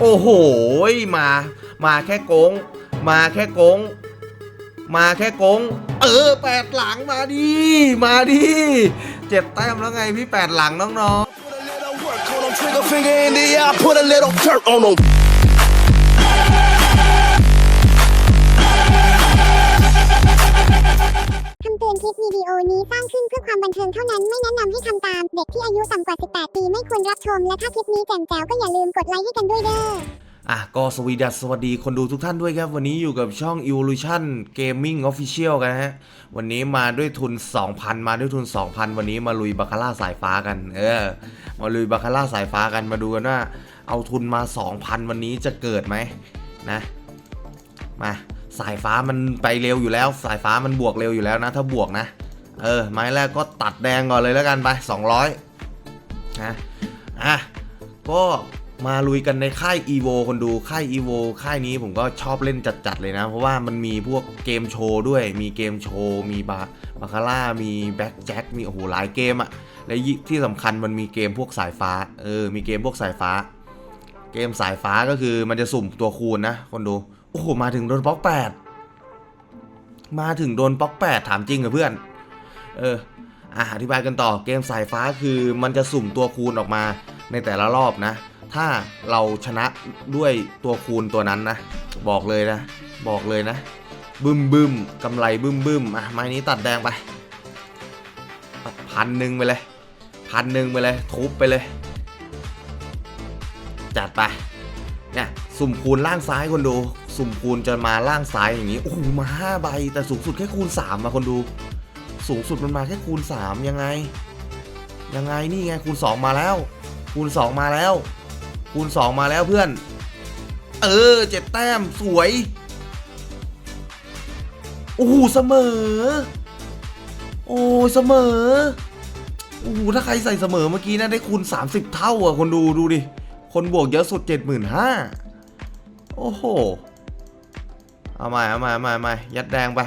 โอ้โหมา มาแค่โกง มาแค่โกง มาแค่โกง เออแปดหลังมาดิ มาดิเจ็ดแต้มแล้วไงพี่แปดหลังน้องๆ คลิปวิดีโอนี้สร้างขึ้นเพื่อความบันเทิงเท่านั้นไม่แนะนำให้ทำตาม เด็กที่อายุต่ำกว่า 18 ปีไม่ควรรับชม และถ้าคลิปนี้แจ่มแจ๋วก็อย่าลืมกดไลค์ให้กันด้วยเด้อ อะก็สวีดัสสวัสดีคนดูทุกท่านด้วยครับ วันนี้อยู่กับช่อง Evolution Gaming Official กันฮะ วันนี้มาด้วยทุน 2,000 มาด้วยทุน 2,000 วันนี้มาลุยบาคาร่าสายฟ้ากัน เออ มาลุยบาคาร่าสายฟ้ากันมาดูกันว่า เอาทุนมา 2,000 วันนี้จะเกิดไหมนะ มา สายฟ้ามันไปเร็วอยู่แล้ว สายฟ้ามันบวกเร็วอยู่แล้วนะ ถ้าบวกนะ เออ ไม้แรกก็ตัดแดงก่อนเลยแล้วกันไป 200นะอะก็มาลุยกันในค่าย EVO คนดูค่าย EVO ค่ายนี้ผมก็ชอบเล่นจัดๆเลยนะ เพราะว่ามันมีพวกเกมโชว์ด้วย มีเกมโชว์ มีบาบาคาร่า มีแบ็กแจ็ค มีโอ้โหหลายเกมอะและที่สำคัญมันมีเกมพวกสายฟ้า เออ มีเกมพวกสายฟ้า เกมสายฟ้าก็คือมันจะสุ่มตัวคูณนะคนดู โอ้โห มาถึงโดนบล็อกแปดมาถึงโดนบล็อกแปดถามจริงเหรอเพื่อน เอออะอธิบายกันต่อเกมสายฟ้าคือมันจะสุ่มตัวคูณออกมาในแต่ละรอบนะ ถ้าเราชนะด้วยตัวคูณตัวนั้นนะ บอกเลยนะ บอกเลยนะ บึ้มบึ้มกำไรบึ้มบึ้มอะไม้นี้ตัดแดงไปพันหนึ่งไปเลยพันหนึ่งไปเลยทุบไปเลย จัดไปเนี่ยสุ่มคูณล่างซ้ายคนดู สุ่มคูณจะมาล่างซ้ายอย่างนี้ โอ้โหมาห้าใบ แต่สูงสุดแค่คูณสามมาคนดู สูงสุดมันมาแค่คูณสามยังไง ยังไงนี่ไงคูณสองมาแล้ว คูณสองมาแล้ว คูณสองมาแล้วเพื่อน เออเจ็ดแต้มสวย โอ้โหเสมอ โอ้เสมอ โอ้โหถ้าใครใส่เสมอเมื่อกี้นะได้คูณ 30 เท่าอะคนดูดูดิ คนบวกเยอะสุด 75,000โอ้โห เอาใหม่เอาใหม่เอาใหม่เอาใหม่ยัดแดงไป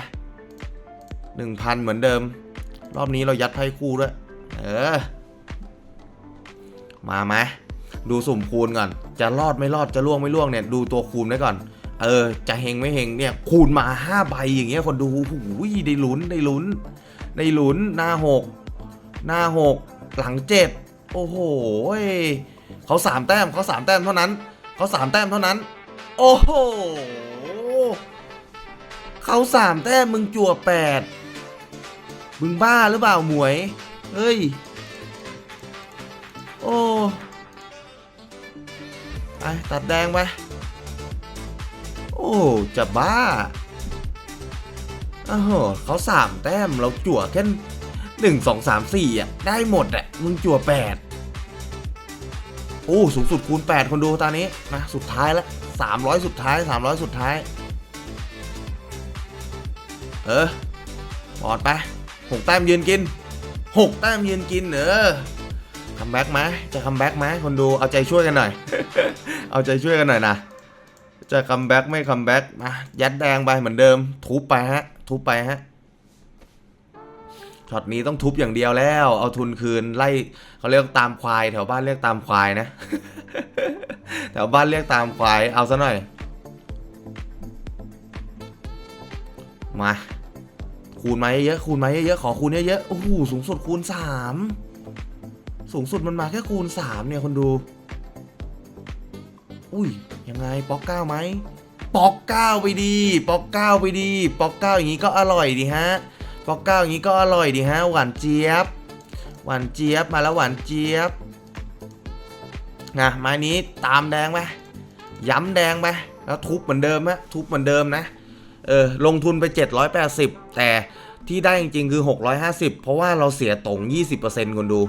1,000เหมือนเดิม รอบนี้เรายัดไพ่คู่ด้วย เออ มาไหมดูสุ่มคูณก่อน จะรอดไม่รอดจะล่วงไม่ล่วงเนี่ย ดูตัวคูณไว้ก่อน เออ จะเฮงไม่เฮงเนี่ย คูณมา5ใบอย่างเงี้ยคนดูโอ้โหได้ลุ้นได้ลุ้นได้ลุ้นหน้าหกหน้าหกหลังเจ็ดโอ้โหเขาสามแต้มเขาสามแต้มเท่านั้นเขาสามแต้มเท่านั้น โอ้โห เขาสามแต้มมึงจั่วแปดมึงบ้าหรือเปล่าหมวย เฮ้ย โอ้ไปตัดแดงไป โอ้ จะบ้าอ้าวเขาสามแต้มเราจั่วแค่หนึ่งสองสามสี่อะ ได้หมดอะ มึงจั่วแปดโอ้ สูงสุดคูณแปดคนดูตอนนี้ นะ สุดท้ายแล้วสามร้อยสุดท้ายสามร้อยสุดท้าย เออปอดไปหกแต้มยืนกินหกแต้มยืนกินเออคัมแบ็กไหมจะคัมแบ็กไหมคนดูเอาใจช่วยกันหน่อย เอาใจช่วยกันหน่อยนะ จะคัมแบ็กไม่คัมแบ็กมายัดแดงไปเหมือนเดิม ทุบไปฮะ ทุบไปฮะช็อตนี้ต้องทุบอย่างเดียวแล้ว เอาทุนคืนไล่เขาเรียกตามควาย แถวบ้านเรียกตามควายนะ แถวบ้านเรียกตามควายเอาซะหน่อย มา คูณมาเยอะๆคูณมาเยอะๆขอคูณเยอะๆโอ้โหสูงสุดคูณสามสูงสุดมันมาแค่คูณสามเนี่ยคนดู อุ้ยยังไงป๊อกเก้าไหมป๊อกเก้าไปดีป๊อกเก้าไปดีป๊อกเก้าอย่างนี้ก็อร่อยดีฮะป๊อกเก้าอย่างนี้ก็อร่อยดีฮะหวานเจี๊ยบ หวานเจี๊ยบมาแล้วหวานเจี๊ยบนะไม้นี้ตามแดงไปย้ำแดงไปแล้วทุบเหมือนเดิมฮะทุบเหมือนเดิมนะ เออลงทุนไป 780 แต่ที่ได้จริงๆคือ 650 เพราะว่าเราเสียตรง 20%คนดู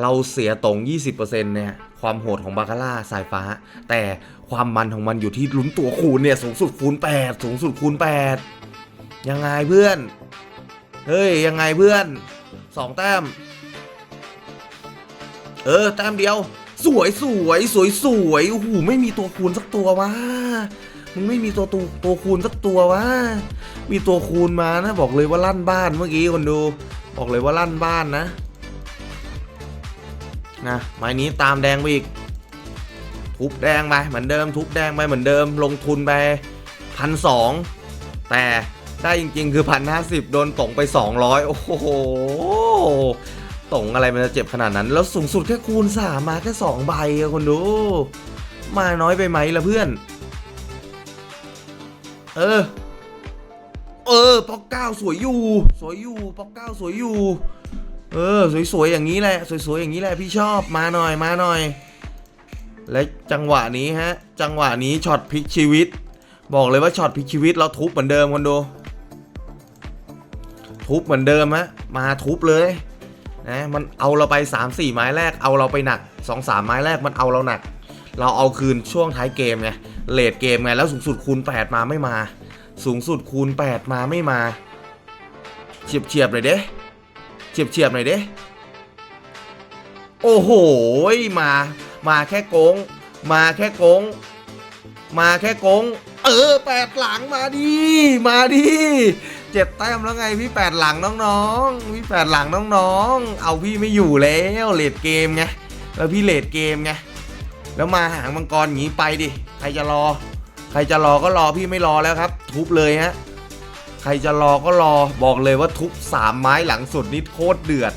เราเสียตรง 20%เนี่ยความโหดของบาคาร่าสายฟ้า แต่ความมันของมันอยู่ที่ลุ้นตัวคูณเนี่ยสูงสุดคูณ 8 สูงสุดคูณ 8 ยังไงเพื่อน เฮ้ย ยังไงเพื่อน 2 แต้ม เออ แต้มเดียว สวยสวยสวยสวยโอ้โหไม่มีตัวคูณสักตัววะ มึงไม่มีตัวตัวตัวคูณสักตัววะ มีตัวคูณมานะ บอกเลยว่าลั่นบ้านเมื่อกี้คนดู บอกเลยว่าลั่นบ้านนะ นะไม้นี้ตามแดงไปอีก ทุบแดงไปเหมือนเดิม ทุบแดงไปเหมือนเดิม ลงทุนไปพันสองแต่ได้จริงๆ คือพันห้าสิบโดนตงไปสองร้อยโอ้โหตงอะไรมันจะเจ็บขนาดนั้น แล้วสูงสุดแค่คูณสามมาแค่สองใบอะคนดู มาน้อยไปไหมล่ะเพื่อน เออ เออป๊อกเก้าสวยอยู่ สวยอยู่ป๊อกเก้าสวยอยู่ เออ สวยๆอย่างนี้แหละ สวยๆอย่างนี้แหละพี่ชอบมาหน่อยมาหน่อย และจังหวะนี้ฮะ จังหวะนี้ช็อตพลิกชีวิต บอกเลยว่าช็อตพลิกชีวิตเราทุบเหมือนเดิมคนดูทุบเหมือนเดิมฮะมาทุบเลยนะมันเอาเราไป 3 4 ไม้แรกเอาเราไปหนัก 2 3 ไม้แรกมันเอาเราหนัก เราเอาคืนช่วงท้ายเกมไง เลดเกมไงแล้วสูงสุดคูณ 8 มาไม่มา สูงสุดคูณ 8 มาไม่มาเฉียบเฉียบๆเลยเด้เฉียบเฉียบหน่อยเด้โอ้โหมา มาแค่โกง มาแค่โกง มาแค่โกง เออแปดหลังมาดิมาดิเจ็ดแต้มแล้วไงพี่แปดหลังน้องๆพี่แปดหลังน้องๆ เอาพี่ไม่อยู่แล้วเลดเกมไงแล้วพี่เลดเกมไง แล้วมาหางมังกรอย่างนี้ไปดิ ใครจะรอ ใครจะรอก็รอพี่ไม่รอแล้วครับ ทุบเลยฮะ ใครจะรอก็รอบอกเลยว่าทุบสามไม้หลังสุดนี่โคตรเดือด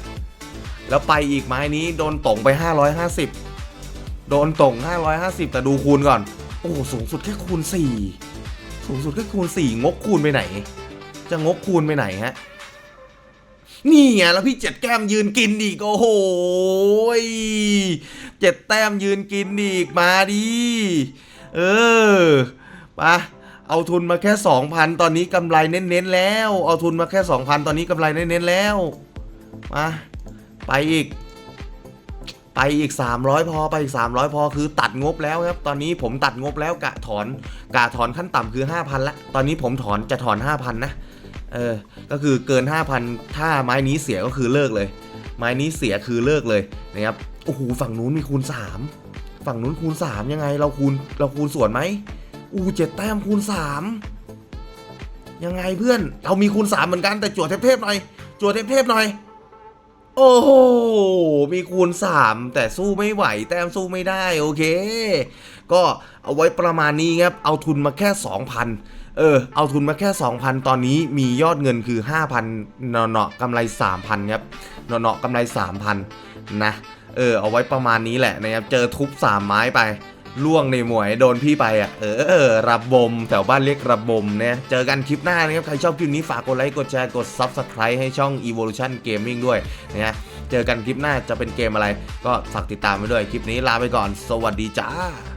แล้วไปอีกไม้นี้โดนตงไป 550 โดนตง550 แต่ดูคูณก่อน โอ้โหสูงสุดแค่คูณ 4 สูงสุดแค่คูณ 4 งกคูณไปไหน จะงกคูณไปไหนฮะ นี่ไงแล้วพี่เจ็ดแก้มยืนกินอีกโอ้โหเจ็ดแต้มยืนกินอีกมาดิเออปะเอาทุนมาแค่ 2,000 ตอนนี้กำไรเน้นๆแล้ว เอาทุนมาแค่ 2,000 ตอนนี้กำไรเน้นๆแล้วมาไปอีก ไปอีก 300 พอไปอีก 300 พอคือตัดงบแล้วครับ ตอนนี้ผมตัดงบแล้วกะถอนกะถอนขั้นต่ำคือ 5,000ละตอนนี้ผมถอนจะถอน 5,000 นะ เออ ก็คือเกิน 5,000 ถ้าไม้นี้เสียก็คือเลิกเลย ไม้นี้เสียคือเลิกเลยนะครับ โอ้โห ฝั่งนู้นมีคูณ 3 ฝั่งนู้นคูณ 3 ยังไง เราคูณ เราคูณส่วนไหม อู้เจ็ดแต้มคูณ 3 ยังไงเพื่อน เรามีคูณ 3 เหมือนกันแต่จวดเทพๆหน่อยจวดเทพๆหน่อย โอ้โห มีคูณ 3 แต่สู้ไม่ไหว แต้มสู้ไม่ได้ โอเค ก็เอาไว้ประมาณนี้ครับ เอาทุนมาแค่ 2,000 เออ เอาทุนมาแค่ 2,000 ตอนนี้มียอดเงินคือ 5,000เนาะๆกำไร 3,000ครับเนาะๆกำไร 3,000 นะ เออ เอาไว้ประมาณนี้แหละนะครับ เจอทุบ 3 ไม้ไปล่วงในหมวยโดนพี่ไปอะ เออ ระบมแถวบ้านเรียกระบมเนี่ยเจอกันคลิปหน้านะครับ ใครชอบคลิปนี้ฝากกดไลค์ กดแชร์ กด Subscribe ให้ช่อง Evolution Gaming ด้วยนะฮะ เจอกันคลิปหน้าจะเป็นเกมอะไร ก็ฝากติดตามไปด้วย คลิปนี้ลาไปก่อน สวัสดีจ้า